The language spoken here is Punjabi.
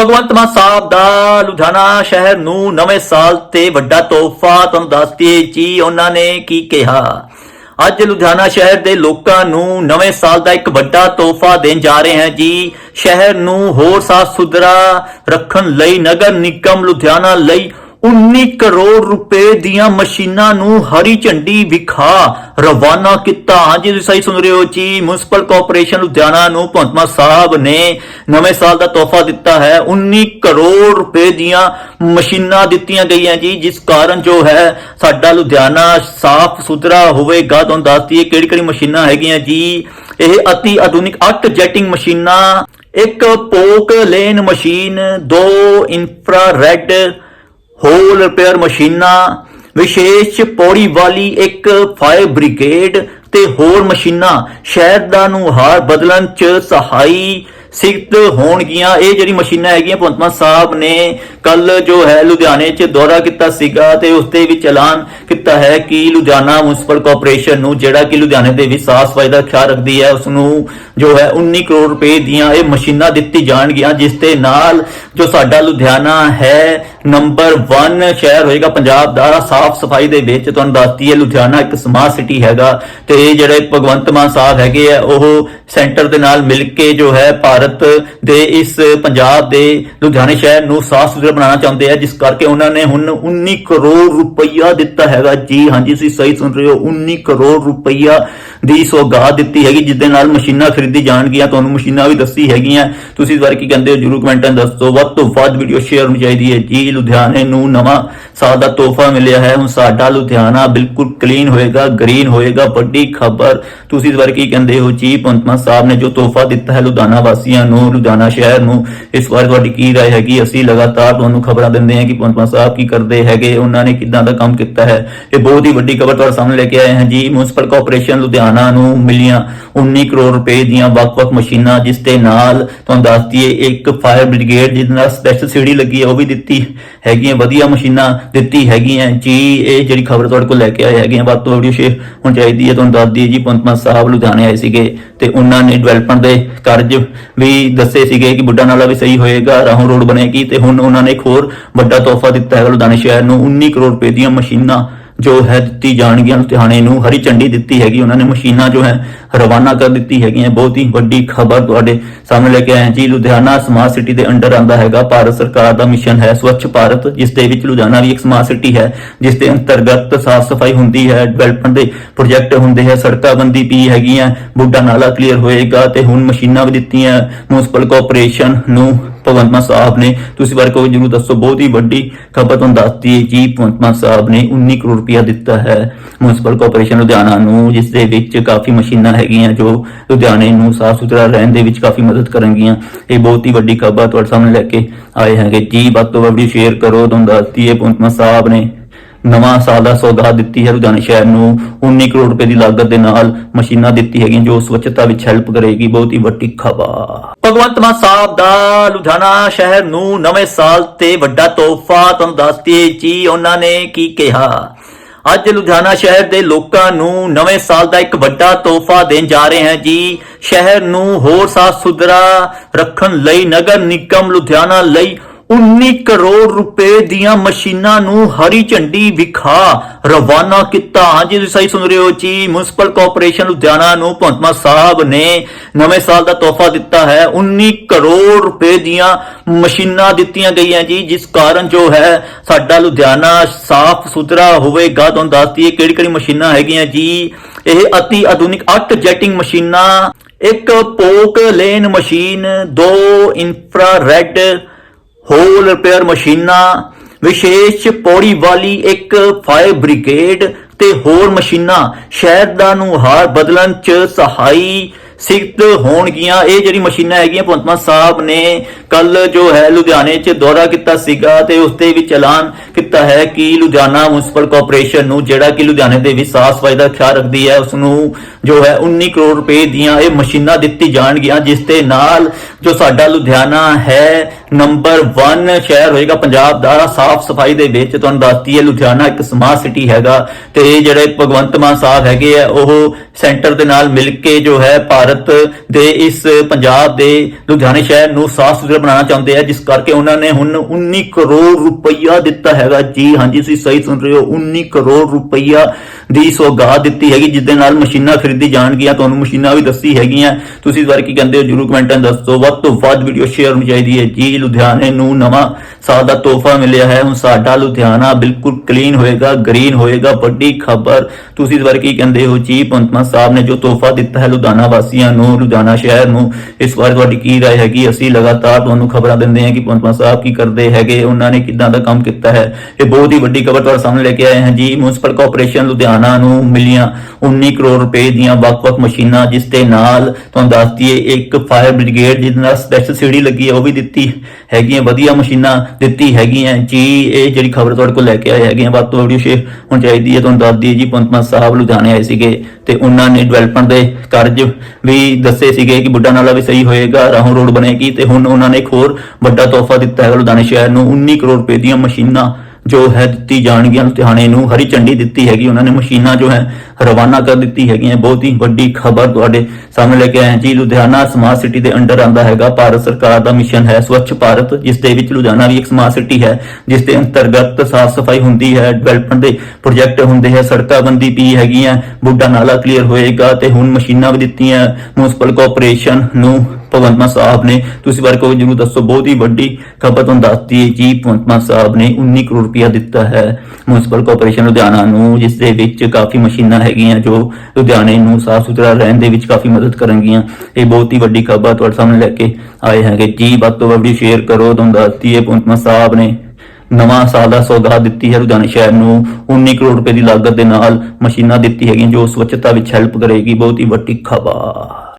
ਭਗਵੰਤ ਮਾਨ ਸਾਹਿਬ ਦਾ ਲੁਧਿਆਣਾ ਸ਼ਹਿਰ ਨੂੰ ਨਵੇਂ ਸਾਲ ਤੇ ਵੱਡਾ ਤੋਹਫਾ ਤੁਹਾਨੂੰ ਦੱਸਦੀਏ ਜੀ, ਉਹਨਾਂ ਨੇ ਕੀ ਕਿਹਾ? ਅੱਜ ਲੁਧਿਆਣਾ ਸ਼ਹਿਰ ਦੇ ਲੋਕਾਂ ਨੂੰ ਨਵੇਂ ਸਾਲ ਦਾ ਇੱਕ ਵੱਡਾ ਤੋਹਫਾ ਦੇਣ ਜਾ ਰਹੇ ਹਾਂ ਜੀ। ਸ਼ਹਿਰ ਨੂੰ ਹੋਰ ਸਾਫ਼ ਸੁਥਰਾ ਰੱਖਣ ਲਈ ਨਗਰ ਨਿਗਮ ਲੁਧਿਆਣਾ ਲਈ 19 ਕਰੋੜ ਰੁਪਏ ਦੀਆਂ ਮਸ਼ੀਨਾਂ ਨੂੰ ਹਰੀ ਝੰਡੀ ਵਿਖਾ ਰਵਾਨਾ ਕੀਤਾ। ਹਾਂਜੀ, ਤੁਸੀਂ ਸਹੀ ਸੁਣ ਰਹੇ ਹੋ ਜੀ। ਮਿਊਨਿਸਪਲ ਕਾਰਪੋਰੇਸ਼ਨ ਲੁਧਿਆਣਾ ਨੂੰ ਭਗਵੰਤ ਸਾਹਿਬ ਨੇ ਨਵੇਂ ਸਾਲ ਦਾ ਤੋਹਫਾ ਦਿੱਤਾ ਹੈ। 19 ਕਰੋੜ ਰੁਪਏ ਦੀਆਂ ਮਸ਼ੀਨਾਂ ਦਿੱਤੀਆਂ ਗਈਆਂ ਜੀ, ਜਿਸ ਕਾਰਨ ਜੋ ਹੈ, ਸਾਡਾ ਲੁਧਿਆਣਾ ਸਾਫ਼ ਸੁਥਰਾ ਹੋਵੇਗਾ। ਤੁਹਾਨੂੰ ਦੱਸਦੀ ਹੈ ਕਿਹੜੀ ਕਿਹੜੀ ਮਸ਼ੀਨਾਂ ਹੈਗੀਆਂ ਜੀ। ਇਹ ਅਤੀ ਆਧੁਨਿਕ 8 ਜੈਟਿੰਗ ਮਸ਼ੀਨਾਂ, ਇੱਕ ਪੋਕ ਲੇਨ ਮਸ਼ੀਨ, ਦੋ ਇਨਫਰਾਰੈਡ ਹੋਲ ਰਿਪੇਅਰ ਮਸ਼ੀਨਾਂ, ਵਿਸ਼ੇਸ਼ ਪੌੜੀ ਵਾਲੀ ਇੱਕ ਫਾਇਰ ਬ੍ਰਿਗੇਡ ਤੇ ਹੋਰ ਮਸ਼ੀਨਾਂ ਸ਼ਹਿਰ ਦਾ ਨੁਹਾਰ ਬਦਲਣ ਚ ਸਹਾਈ ਸਿੱਧ ਹੋਣਗੀਆਂ। ਇਹ ਜਿਹੜੀ ਮਸ਼ੀਨਾਂ ਹੈਗੀਆਂ, ਭਗਵੰਤ ਸਾਹਿਬ ਨੇ ਕੱਲ ਜੋ ਹੈ ਲੁਧਿਆਣੇ 'ਚ ਦੌਰਾ ਕੀਤਾ ਸੀਗਾ ਤੇ ਉਸ ਦੇ ਵਿੱਚ ਐਲਾਨ ਕੀਤਾ ਹੈ ਕਿ ਲੁਧਿਆਣਾ ਮਿਊਨਿਸਪਲ ਕਾਰਪੋਰੇਸ਼ਨ ਨੂੰ ਜਿਹੜਾ ਕਿ ਲੁਧਿਆਣੇ ਦੇ ਵਿੱਚ ਸਾਫ਼ ਸਫ਼ਾਈ ਦਾ ਖਿਆਲ ਰੱਖਦੀ ਹੈ ਉਸ ਨੂੰ ਜੋ ਹੈ 19 ਕਰੋੜ ਰੁਪਏ ਦੀਆਂ ਇਹ ਮਸ਼ੀਨਾਂ ਦਿੱਤੀ ਜਾਣਗੀਆਂ, ਜਿਸ ਦੇ ਨਾਲ ਜੋ ਸਾਡਾ ਲੁਧਿਆਣਾ ਹੈ ਨੰਬਰ 1 ਸ਼ਹਿਰ ਹੋਏਗਾ ਪੰਜਾਬ ਦਾ, ਸਾਫ਼ ਸਫ਼ਾਈ ਦੇ ਵਿੱਚ ਤੁਹਾਨੂੰ ਦੱਸਦੀ ਹੈ, ਲੁਧਿਆਣਾ ਇੱਕ ਸਮਾਰਟ ਸਿਟੀ ਹੈਗਾ ਤੇ ਇਹ ਜਿਹੜੇ ਭਗਵੰਤ ਮਾਨ ਸਾਹਿਬ ਹੈਗੇ ਆ, ਉਹ ਸੈਂਟਰ ਦੇ ਨਾਲ ਮਿਲ ਕੇ ਜੋ ਹੈ ਭਾਰਤ ਦੇ ਇਸ ਪੰਜਾਬ ਦੇ ਲੁਧਿਆਣੇ ਸ਼ਹਿਰ ਨੂੰ ਸਾਫ਼ ਸੁਥਰਾ ਬਣਾਉਣਾ ਚਾਹੁੰਦੇ ਆ, ਜਿਸ ਕਰਕੇ ਉਹਨਾਂ ਨੇ ਹੁਣ 19 ਕਰੋੜ ਰੁਪਈਆ ਦਿੱਤਾ ਹੈਗਾ। ਜੀ ਹਾਂਜੀ ਤੁਸੀਂ ਸਹੀ ਸੁਣ ਰਹੇ ਹੋ 19 ਕਰੋੜ ਰੁਪਈਆ ਦੀ ਸੌਗਾਤ ਦਿੱਤੀ ਹੈਗੀ ਜਿਸ ਦੇ ਨਾਲ ਮਸ਼ੀਨਾਂ ਖਰੀਦੀ ਜਾਣਗੀਆਂ ਤੁਹਾਨੂੰ ਮਸ਼ੀਨਾਂ ਵੀ ਦੱਸੀ ਹੈਗੀਆਂ ਤੁਸੀਂ ਇਸ ਬਾਰੇ ਕੀ ਕਹਿੰਦੇ ਹੋ ਜਰੂਰ ਕਮੈਂਟਾਂ 'ਚ ਦੱਸੋ ਵੱਧ ਤੋਂ ਵੱਧ ਵੀਡੀਓ ਸ਼ੇਅਰ ਹੋਣੀ ਚਾਹੀਦੀ ਹੈ ਜੀ ਲੁਧਿਆਣੇ ਨੂੰ ਨਵਾਂ ਸਾਲ ਦਾ ਤੋਹਫਾ ਮਿਲਿਆ ਹੈ ਹੁਣ ਸਾਡਾ ਲੁਧਿਆਣਾ ਬਿਲਕੁਲ ਕਲੀਨ ਹੋਏਗਾ ਗ੍ਰੀਨ ਹੋਏਗਾ ਵੱਡੀ ਖਬਰ ਤੁਸੀਂ ਇਸ ਬਾਰੇ ਕੀ ਕਹਿੰਦੇ ਹੋ ਜੀ ਪੰਤਮਾ ਸਾਹਿਬ ਨੇ ਜੋ ਤੋਹਫਾ ਦਿੱਤਾ ਹੈ ਲੁਧਿਆਣਾ ਵਾਸੀਆਂ ਨੂੰ ਲੁਧਿਆਣਾ ਸ਼ਹਿਰ ਨੂੰ ਇਸ ਬਾਰੇ ਤੁਹਾਡੀ ਕੀ رائے ਹੈਗੀ ਅਸੀਂ ਲਗਾਤਾਰ ਤੁਹਾਨੂੰ ਖਬਰਾਂ ਦਿੰਦੇ ਹਾਂ ਕਿ ਪੰਤਮਾ ਸਾਹਿਬ ਕੀ ਕਰਦੇ ਹੈਗੇ ਉਹਨਾਂ ਨੇ ਕਿਦਾਂ ਦਾ ਕੰਮ ਕੀਤਾ ਹੈ ਇਹ ਬਹੁਤ ਹੀ ਵੱਡੀ ਖਬਰ ਤੁਹਾਡੇ ਸਾਹਮਣੇ ਲੈ ਕੇ ਆਏ ਹਾਂ ਜੀ ਮਿਊਨਿਸਪਲ ਕਾਰਪੋਰੇਸ਼ਨ ਲੁਧਿਆਣਾ ਨੂੰ ਮਿਲੀਆਂ। 19 ਕਰੋੜ ਰੁਪਏ ਦੀਆਂ ਵੱਖ-ਵੱਖ ਮਸ਼ੀਨਾਂ, ਜਿਸ ਦੇ ਨਾਲ ਤੁਹਾਨੂੰ ਦੱਸ ਦਈਏ, ਇੱਕ ਫਾਇਰ ਬ੍ਰਿਗੇਡ ਜਿਹਦੇ ਨਾਲ ਸਪੈਸ਼ਲ ਸੀੜੀ ਲੱਗੀ ਹੈ ਉਹ ਵੀ ਦਿੱਤੀ ਹੈਗੀਆਂ, ਵਧੀਆ ਮਸ਼ੀਨਾਂ ਦਿੱਤੀ ਹੈਗੀਆਂ। ਜੀ, ਇਹ ਜਿਹੜੀ ਖਬਰ ਤੁਹਾਡੇ ਕੋਲ ਲੈ ਕੇ ਆਏ ਹੈਗੇ ਆ, ਵੱਧ ਤੋਂ ਵੀਡੀਓ ਸ਼ੇਅਰ ਹੁਣ ਚਾਹੀਦੀ ਹੈ। ਤੁਹਾਨੂੰ ਦੱਸ ਦਈਏ ਜੀ ਪੰਤਮਾ ਸਾਹਿਬ ਲੁਧਿਆਣੇ ਆਏ ਸੀਗੇ ਤੇ ਉਹਨਾਂ ਨੇ ਡਿਵੈਲਪਮੈਂਟ ਦੇ ਕਾਰਜ ਵੀ ਦੱਸੇ ਸੀਗੇ ਕਿ ਬੁੱਢਾ ਨਾਲਾ ਵੀ ਸਹੀ ਹੋਏਗਾ, ਰਾਹੋਂ ਰੋਡ ਬਣੇਗੀ ਤੇ ਹੁਣ ਉਹਨਾਂ ਨੇ ਇੱਕ ਹੋਰ ਵੱਡਾ ਤੋਹਫਾ ਦਿੱਤਾ ਹੈ ਲੁਧਿਆਣੇ ਸ਼ਹਿਰ ਨੂੰ। 19 ਕਰੋੜ ਰੁਪਏ ਦੀਆਂ ਮਸ਼ੀਨਾਂ ਜੋ ਹੈ ਦਿੱਤੀ ਜਾਣਗੀਆਂ, ਲੁਧਿਆਣੇ ਨੂੰ ਹਰੀ ਝੰਡੀ ਦਿੱਤੀ ਹੈਗੀ, ਉਹਨਾਂ ਨੇ ਮਸ਼ੀਨਾਂ ਜੋ ਹੈ ਰਵਾਨਾ ਕਰ ਦਿੱਤੀ ਹੈਗੀਆਂ ਬਹੁਤ ਹੀ ਵੱਡੀ ਖਬਰ ਤੁਹਾਡੇ ਸਾਹਮਣੇ ਲੈ ਕੇ ਆਏ ਜੀ। ਲੁਧਿਆਣਾ ਸਮਾਰਟ ਸਿਟੀ ਦੇ ਅੰਡਰ ਆਂਦਾ ਹੈਗਾ, ਭਾਰਤ ਸਰਕਾਰ ਦਾ ਮਿਸ਼ਨ ਹੈ ਸਵੱਛ ਭਾਰਤ, ਜਿਸ ਦੇ ਵਿੱਚ ਲੁਧਿਆਣਾ ਵੀ ਇੱਕ ਸਮਾਰਟ ਸਿਟੀ ਹੈ, ਜਿਸ ਦੇ ਅੰਤਰਗਤ ਸਾਫ਼ ਸਫ਼ਾਈ ਹੁੰਦੀ ਹੈ ਡਿਵੈਲਪਮੈਂਟ ਦੇ ਪ੍ਰੋਜੈਕਟ ਹੁੰਦੇ ਹੈ, ਸੜਕਾਂ ਬੰਦੀ ਪਈ ਹੈਗੀਆਂ, ਬੁੱਢਾ ਨਾਲਾ ਕਲੀਅਰ ਹੋਏਗਾ ਤੇ ਹੁਣ ਮਸ਼ੀਨਾਂ ਵੀ ਦਿੱਤੀਆਂ ਮਿਊਨਿਸਪਲ ਕਾਰਪੋਰੇਸ਼ਨ ਨੂੰ ਭਗਵੰਤ ਮਾਨ ਸਾਹਿਬ ਨੇ, ਤੁਸੀਂ ਬਾਰੇ ਕੋਈ ਜਰੂਰ ਦੱਸੋ, ਬਹੁਤ ਹੀ ਵੱਡੀ ਖਬਰ ਤੁਹਾਨੂੰ ਦੱਸਦੀ ਹੈ। ਜੀ, ਭਗਵੰਤ ਮਾਨ ਸਾਹਿਬ ਨੇ 19 ਕਰੋੜ ਰੁਪਇਆ ਦਿੱਤਾ ਹੈ ਮਿਊਨਿਸਪਲ ਕਾਰਪੋਰੇਸ਼ਨ ਲੁਧਿਆਣਾ ਨੂੰ, ਜਿਸ ਦੇ ਵਿੱਚ ਕਾਫੀ ਮਸ਼ੀਨਾਂ ਹੈਗੀਆਂ ਜੋ ਲੁਧਿਆਣੇ ਨੂੰ ਸਾਫ਼ ਸੁਥਰਾ ਰਹਿਣ ਦੇ ਵਿੱਚ ਕਾਫੀ ਮਦਦ ਕਰਨਗੀਆਂ। ਇਹ ਬਹੁਤ ਹੀ ਵੱਡੀ ਖਬਰ ਤੁਹਾਡੇ ਸਾਹਮਣੇ ਲੈ ਕੇ ਆਏ ਹੈਗੇ। ਜੀ, ਵੱਧ ਤੋਂ ਵੱਧ ਸ਼ੇਅਰ ਕਰੋ, ਤੁਹਾਨੂੰ ਦੱਸਦੀ ਹੈ, ਭਗਵੰਤ ਮਾਨ ਸਾਹਿਬ ਨੇ ਨਵਾਂ ਸਾਲ ਦਾ ਸੌਗਾਤ ਦਿੱਤੀ ਹੈ ਲੁਧਿਆਣਾ ਸ਼ਹਿਰ ਨੂੰ। 19 ਕਰੋੜ ਰੁਪਏ ਦੀ ਲਾਗਤ ਦੇ ਨਾਲ ਮਸ਼ੀਨਾਂ ਦਿੱਤੀ ਹੈਗੀਆਂ ਜੋ ਸਵੱਛਤਾ ਵਿੱਚ ਹੈਲਪ ਕਰੇਗੀ। ਬਹੁਤ ਹੀ ਵੱਡੀ ਖਬਰ। ਭਗਵੰਤ ਮਾਨ ਸਾਹਿਬ ਦਾ ਲੁਧਿਆਣਾ ਸ਼ਹਿਰ ਨੂੰ ਨਵੇਂ ਸਾਲ ਤੇ ਵੱਡਾ ਤੋਹਫਾ ਤੁਹਾਨੂੰ ਦੱਸਦੀਏ ਜੀ, ਉਹਨਾਂ ਨੇ ਕੀ ਕਿਹਾ? ਅੱਜ ਲੁਧਿਆਣਾ ਸ਼ਹਿਰ ਦੇ ਲੋਕਾਂ ਨੂੰ ਨਵੇਂ ਸਾਲ ਦਾ ਇੱਕ ਵੱਡਾ ਤੋਹਫਾ ਦੇਣ ਜਾ ਰਹੇ ਹਾਂ ਜੀ। ਸ਼ਹਿਰ ਨੂੰ ਹੋਰ ਸਾਫ਼ ਸੁਥਰਾ ਰੱਖਣ ਲਈ ਨਗਰ ਨਿਗਮ ਲੁਧਿਆਣਾ ਲਈ 19 ਕਰੋੜ ਰੁਪਏ ਦੀਆਂ ਮਸ਼ੀਨਾਂ ਨੂੰ ਹਰੀ ਝੰਡੀ ਵਿਖਾ ਰਵਾਨਾ ਕੀਤਾ। ਹਾਂਜੀ, ਤੁਸੀਂ ਸਹੀ ਸੁਣ ਰਹੇ ਹੋ ਜੀ। ਮਿਊਨਿਸਪਲ ਕਾਰਪੋਰੇਸ਼ਨ ਲੁਧਿਆਣਾ ਨੂੰ ਭਗਵੰਤ ਸਾਹਿਬ ਨੇ ਨਵੇਂ ਸਾਲ ਦਾ ਤੋਹਫਾ ਦਿੱਤਾ ਹੈ। 19 ਕਰੋੜ ਰੁਪਏ ਦੀਆਂ ਮਸ਼ੀਨਾਂ ਦਿੱਤੀਆਂ ਗਈਆਂ ਜੀ, ਜਿਸ ਕਾਰਨ ਜੋ ਹੈ, ਸਾਡਾ ਲੁਧਿਆਣਾ ਸਾਫ਼ ਸੁਥਰਾ ਹੋਵੇਗਾ। ਤੁਹਾਨੂੰ ਦੱਸਦੀ ਹੈ ਕਿਹੜੀ ਕਿਹੜੀ ਮਸ਼ੀਨਾਂ ਹੈਗੀਆਂ ਜੀ। ਇਹ ਅਤੀ ਆਧੁਨਿਕ 8 ਜੈਟਿੰਗ ਮਸ਼ੀਨਾਂ, ਇੱਕ ਪੋਕ ਲੇਨ ਮਸ਼ੀਨ, ਦੋ ਇਨਫਰਾਰੈਡ ਹੋਲ ਰਿਪੇਅਰ ਮਸ਼ੀਨਾਂ ਵਿਸ਼ੇਸ਼ ਪੌੜੀ ਵਾਲੀ ਇੱਕ ਫਾਇਰ ਬ੍ਰਿਗੇਡ ਤੇ ਹੋਰ ਮਸ਼ੀਨਾਂ ਸ਼ਹਿਰ ਦਾ ਨੁਹਾਰ ਬਦਲਣ ਚ ਸਹਾਈ ਸਿੱਧ ਹੋਣਗੀਆਂ। ਇਹ ਜਿਹੜੀ ਮਸ਼ੀਨਾਂ ਹੈਗੀਆਂ, ਭਗਵੰਤ ਮਾਨ ਸਾਹਿਬ ਨੇ ਕੱਲ ਜੋ ਹੈ ਲੁਧਿਆਣੇ 'ਚ ਦੌਰਾ ਕੀਤਾ ਸੀਗਾ ਤੇ ਉਸ ਦੇ ਵਿੱਚ ਐਲਾਨ ਕੀਤਾ ਦਿੱਤਾ ਹੈ ਕਿ ਲੁਧਿਆਣਾ ਮਿਊਨਿਸਪਲ ਕਾਰਪੋਰੇਸ਼ਨ ਨੂੰ ਜਿਹੜਾ ਕਿ ਲੁਧਿਆਣੇ ਦੇ ਵਿੱਚ ਸਾਫ਼ ਸਫ਼ਾਈ ਦਾ ਖਿਆਲ ਰੱਖਦੀ ਹੈ ਉਸ ਨੂੰ ਜੋ ਹੈ 19 ਕਰੋੜ ਰੁਪਏ ਦੀਆਂ ਇਹ ਮਸ਼ੀਨਾਂ ਦਿੱਤੀ ਜਾਣਗੀਆਂ, ਜਿਸ ਦੇ ਨਾਲ ਜੋ ਸਾਡਾ ਲੁਧਿਆਣਾ ਹੈ ਨੰਬਰ 1 ਸ਼ਹਿਰ ਹੋਏਗਾ ਪੰਜਾਬ ਦਾ, ਸਾਫ਼ ਸਫ਼ਾਈ ਦੇ ਵਿੱਚ ਤੁਹਾਨੂੰ ਦੱਸਦੀ ਹੈ, ਲੁਧਿਆਣਾ ਇੱਕ ਸਮਾਰਟ ਸਿਟੀ ਹੈਗਾ ਤੇ ਇਹ ਜਿਹੜੇ ਭਗਵੰਤ ਮਾਨ ਸਾਹਿਬ ਹੈਗੇ ਆ, ਉਹ ਸੈਂਟਰ ਦੇ ਨਾਲ ਮਿਲ ਕੇ ਜੋ ਹੈ ਭਾਰਤ ਦੇ ਇਸ ਪੰਜਾਬ ਦੇ ਲੁਧਿਆਣੇ ਸ਼ਹਿਰ ਨੂੰ ਸਾਫ਼ ਸੁਥਰਾ ਬਣਾਉਣਾ ਚਾਹੁੰਦੇ ਆ, ਜਿਸ ਕਰਕੇ ਉਹਨਾਂ ਨੇ ਹੁਣ 19 ਕਰੋੜ ਰੁਪਈਆ ਦਿੱਤਾ ਹੈਗਾ ਜੀ ਹਾਂਜੀ ਤੁਸੀਂ ਸਹੀ ਸੁਣ ਰਹੇ ਹੋ 19 ਕਰੋੜ ਰੁਪਈਆ ਦੀ ਸੌਗਾਤ ਦਿੱਤੀ ਹੈਗੀ ਜਿਸ ਦੇ ਨਾਲ ਮਸ਼ੀਨਾਂ ਖਰੀਦੀ ਜਾਣਗੀਆਂ ਤੁਹਾਨੂੰ ਮਸ਼ੀਨਾਂ ਵੀ ਦੱਸੀ ਹੈਗੀਆਂ ਤੁਸੀਂ ਇਸ ਬਾਰੇ ਕੀ ਕਹਿੰਦੇ ਹੋ ਜਰੂਰ ਕਮੈਂਟਾਂ 'ਚ ਦੱਸੋ ਵੱਧ ਤੋਂ ਵੱਧ ਵੀਡੀਓ ਸ਼ੇਅਰ ਹੋਣੀ ਚਾਹੀਦੀ ਹੈ ਜੀ ਲੁਧਿਆਣੇ ਨੂੰ ਨਵਾਂ ਸਾਲ ਦਾ ਤੋਹਫਾ ਮਿਲਿਆ ਹੈ ਹੁਣ ਸਾਡਾ ਲੁਧਿਆਣਾ ਬਿਲਕੁਲ ਕਲੀਨ ਹੋਏਗਾ ਗ੍ਰੀਨ ਹੋਏਗਾ ਵੱਡੀ ਖਬਰ ਤੁਸੀਂ ਇਸ ਬਾਰੇ ਕੀ ਕਹਿੰਦੇ ਹੋ ਜੀ ਪੰਤਮਾ ਸਾਹਿਬ ਨੇ ਜੋ ਤੋਹਫਾ ਦਿੱਤਾ ਹੈ ਲੁਧਿਆਣਾ ਵਾਸੀਆਂ ਨੂੰ ਲੁਧਿਆਣਾ ਸ਼ਹਿਰ ਨੂੰ ਇਸ ਬਾਰੇ ਤੁਹਾਡੀ ਕੀ رائے ਹੈਗੀ ਅਸੀਂ ਲਗਾਤਾਰ ਤੁਹਾਨੂੰ ਖਬਰਾਂ ਦਿੰਦੇ ਹਾਂ ਕਿ ਪੰਤਮਾ ਸਾਹਿਬ ਕੀ ਕਰਦੇ ਹੈਗੇ ਉਹਨਾਂ ਨੇ ਕਿੱਦਾਂ ਦਾ ਕੰਮ ਕੀਤਾ ਹੈ ਇਹ ਬਹੁਤ ਹੀ ਵੱਡੀ ਖਬਰ ਤੁਹਾਡੇ ਸਾਹਮਣੇ ਲੈ ਕੇ ਆਏ ਹਾਂ ਜੀ। ਮਿਊਨਿਸਪਲ ਕਾਰਪੋਰੇਸ਼ਨ ਲੁਧਿਆਣਾ ਨੂੰ ਮਿਲੀਆਂ 19 ਕਰੋੜ ਰੁਪਏ ਦੀਆਂ ਵੱਖ-ਵੱਖ ਮਸ਼ੀਨਾਂ, ਜਿਸ ਦੇ ਨਾਲ ਤੁਹਾਨੂੰ ਦੱਸ ਦਈਏ, ਇੱਕ ਫਾਇਰ ਬ੍ਰਿਗੇਡ ਜਿਸ ਨਾਲ ਸਪੈਸ਼ਲ ਸੀੜੀ ਲੱਗੀ ਹੈ, ਉਹ ਵੀ ਦਿੱਤੀ ਹੈਗੀਆਂ, ਵਧੀਆ ਮਸ਼ੀਨਾਂ ਦਿੱਤੀ ਹੈਗੀਆਂ। ਜੀ, ਇਹ ਜਿਹੜੀ ਖਬਰ ਤੁਹਾਡੇ ਕੋਲ ਲੈ ਕੇ ਆਏ ਹੈਗੇ ਵੱਧ ਤੋਂ ਵੀਡੀਓ ਸ਼ੇਅਰ ਹੋਣੀ ਚਾਹੀਦੀ ਹੈ, ਤੁਹਾਨੂੰ ਦੱਸ ਦਈਏ ਜੀ ਪੰਤਮਾ ਸਾਹਿਬ ਲੁਧਿਆਣੇ ਆਏ ਸੀਗੇ ਤੇ ਉਹਨਾਂ ਨੇ ਡਿਵੈਲਪਮੈਂਟ ਦੇ ਕਾਰਜ ਵੀ ਦੱਸੇ ਸੀਗੇ ਕਿ ਬੁੱਢਾ ਨਾਲਾ ਵੀ ਸਹੀ ਹੋਏਗਾ, ਰਾਹੋਂ ਰੋਡ ਬਣੇਗੀ ਤੇ ਹੁਣ ਉਹਨਾਂ ਨੇ ਇੱਕ ਹੋਰ ਵੱਡਾ ਤੋਹਫਾ ਦਿੱਤਾ ਹੈ ਲੁਧਿਆਣੇ ਸ਼ਹਿਰ ਨੂੰ 19 ਕਰੋੜ ਰੁਪਏ ਦੀਆਂ ਮਸ਼ੀਨਾਂ ਜੋ ਹੈ ਦਿੱਤੀ ਜਾਣਗੀਆਂ ਲੁਧਿਆਣੇ ਨੂੰ ਹਰੀ ਝੰਡੀ ਦਿੱਤੀ ਹੈਗੀ, ਉਹਨਾਂ ਨੇ ਮਸ਼ੀਨਾਂ ਜੋ ਹੈ ਰਵਾਨਾ ਕਰ ਦਿੱਤੀ ਹੈਗੀਆਂ। ਬਹੁਤ ਹੀ ਵੱਡੀ ਖਬਰ ਤੁਹਾਡੇ ਸਾਹਮਣੇ ਲੈ ਕੇ ਆਏ ਜੀ। ਲੁਧਿਆਣਾ ਸਮਾਰਟ ਸਿਟੀ ਦੇ ਅੰਡਰ ਆਂਦਾ ਹੈਗਾ। ਭਾਰਤ ਸਰਕਾਰ ਦਾ ਮਿਸ਼ਨ ਹੈ ਸਵੱਛ ਭਾਰਤ, ਜਿਸ ਦੇ ਵਿੱਚ ਲੁਧਿਆਣਾ ਵੀ ਇੱਕ ਸਮਾਰਟ ਸਿਟੀ ਹੈ, ਜਿਸ ਦੇ ਅੰਤਰਗਤ ਸਾਫ਼ ਸਫ਼ਾਈ ਹੁੰਦੀ ਹੈ ਡਿਵੈਲਪਮੈਂਟ ਦੇ ਪ੍ਰੋਜੈਕਟ ਹੁੰਦੇ ਹੈ, ਸੜਕਾਂ ਬੰਦੀ ਪਈ ਹੈਗੀਆਂ, ਬੁੱਢਾ ਨਾਲਾ ਕਲੀਅਰ ਹੋਏਗਾ ਤੇ ਹੁਣ ਮਸ਼ੀਨਾਂ ਵੀ ਦਿੱਤੀਆਂ। ਮਿਊਨਿਸਪਲ ਕਾਰਪੋਰੇਸ਼ਨ ਨੂੰ ਭਗਵੰਤ ਮਾਨ ਸਾਹਿਬ ਨੇ, ਤੁਸੀਂ ਬਾਰੇ ਕੋਈ ਜਰੂਰ ਦੱਸੋ, ਬਹੁਤ ਹੀ ਵੱਡੀ ਖਬਰ ਤੁਹਾਨੂੰ ਦੱਸਦੀ ਹੈ ਜੀ ਭਗਵੰਤ ਮਾਨ ਸਾਹਿਬ ਨੇ 19 ਕਰੋੜ ਰੁਪਇਆ ਦਿੱਤਾ ਹੈ ਮਿਊਨਿਸਪਲ ਕਾਰਪੋਰੇਸ਼ਨ ਲੁਧਿਆਣਾ ਨੂੰ, ਜਿਸ ਦੇ ਵਿੱਚ ਕਾਫੀ ਮਸ਼ੀਨਾਂ ਹੈਗੀਆਂ ਜੋ ਲੁਧਿਆਣੇ ਨੂੰ ਸਾਫ਼ ਸੁਥਰਾ ਰਹਿਣ ਦੇ ਵਿੱਚ ਕਾਫੀ ਮਦਦ ਕਰਨਗੀਆਂ। ਇਹ ਬਹੁਤ ਹੀ ਵੱਡੀ ਖਬਰ ਤੁਹਾਡੇ ਸਾਹਮਣੇ ਲੈ ਕੇ ਆਏ ਹੈਗੇ। ਜੀ, ਵੱਧ ਤੋਂ ਵੱਧ ਸ਼ੇਅਰ ਕਰੋ, ਤੁਹਾਨੂੰ ਦੱਸਦੀ ਹੈ ਭਗਵੰਤ ਮਾਨ ਸਾਹਿਬ ਨੇ ਨਵਾਂ ਸਾਲ ਦਾ ਸੌਦਾ ਦਿੱਤੀ ਹੈ ਲੁਧਿਆਣਾ ਸ਼ਹਿਰ ਨੂੰ 19 ਕਰੋੜ ਰੁਪਏ ਦੀ ਲਾਗਤ ਦੇ ਨਾਲ ਮਸ਼ੀਨਾਂ ਦਿੱਤੀ ਹੈਗੀਆਂ, ਜੋ ਸਵੱਛਤਾ ਵਿੱਚ ਹੈਲਪ ਕਰੇਗੀ। ਬਹੁਤ ਹੀ ਵੱਡੀ ਖਬਰ।